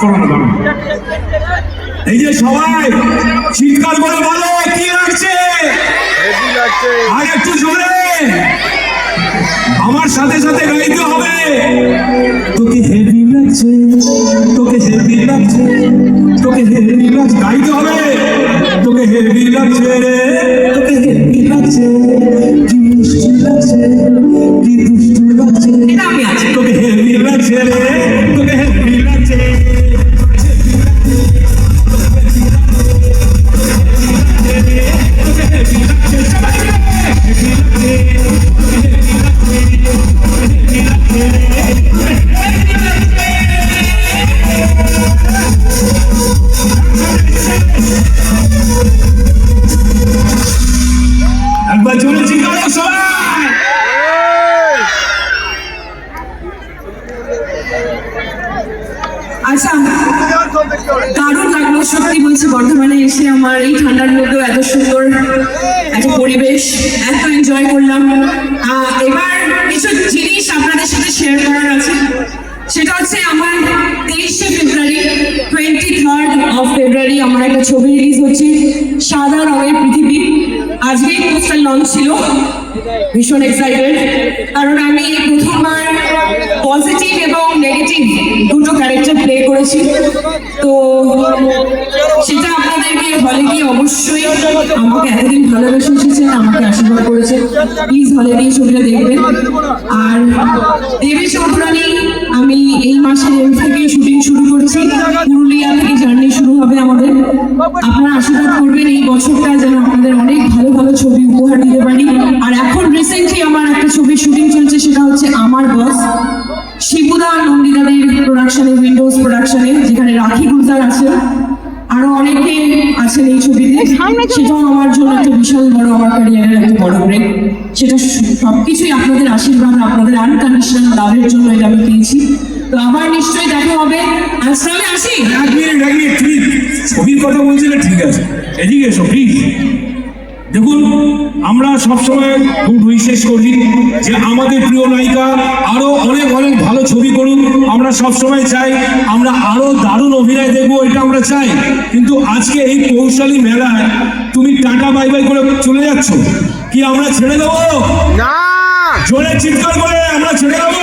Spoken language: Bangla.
ডান্স করো না। দাঁড়াও। এই যে সবাই, চিৎকার করে বলো, কি লাগছে? আর একটু জোরে। আমার সাথে সাথে গাইতে হবে। তোকে হেভি লাগছে, তোকে হেভি লাগছে, তোকে হেভি লাগছে, গাইতে হবে। তোকে হেভি লাগছে, তোকে হেভি লাগছে। আচ্ছা দারুণ লাগল, সত্যি বলছি, বর্ধমানে এসে আমার এই ঠান্ডার মধ্যেও এত সুন্দর একটা পরিবেশ, এত এনজয় করলাম। এবার কিছু জিনিস আপনাদের সাথে শেয়ার করার আছে। সেটা হচ্ছে আমার তেইশে ফেব্রুয়ারি টোয়েন্টি থার্ড অফ ফেব্রুয়ারি আমার একটা ছবি রিলিজ হচ্ছে, সাদা রঙের পৃথিবী। আজকেই পোস্টার লঞ্চ ছিল। ভীষণ এক্সাইটেড কারণ আমি প্রথমবার পজিটিভ এবং নেগেটিভ দুটো ক্যারেক্টার প্লে করেছি। তো সেটা আপনাদেরকে হলে গিয়ে অবশ্যই আমাকে এতদিন ভালোবেসে এসেছেন, আমাকে আশীর্বাদ করেছে প্লিজ হলে গিয়ে ছবিটা দেখবেন। আর দেবী চৌধুরানী, আমি এই মাসের থেকে শুটিং শুরু করছি। পুরুলিয়া থেকে জার্নি শুরু আছেন এই ছবিতে সেটাও আমার জন্য একটা বিশাল বড় আমার ক্যারিয়ারের একটা বড় ব্রেক সেটা সবকিছুই আপনাদের আশীর্বাদ আপনাদের আনকন্ডিশনাল লাভের জন্য এটা আমি পেয়েছি। তো আবার নিশ্চয়ই দেখা হবে। তাহলে আসি? এক মিনিট এক মিনিট ছবির কথা বলছিলে ঠিক আছে। এদিকে এসো প্লিজ দেখুন আমরা সবসময় খুব বিশ্বাস করি যে আমাদের প্রিয় নায়িকা আরও অনেক অনেক ভালো ছবি করুক আমরা সবসময় চাই আমরা আরও দারুণ অভিনয় দেখব এটা আমরা চাই। কিন্তু আজকে এই কৌশলী মেলায় তুমি টাটা বাই বাই করে চলে যাচ্ছ। কি আমরা ছেড়ে দেবো না। জোরে চিৎকার করে আমরা ছেড়ে দেবো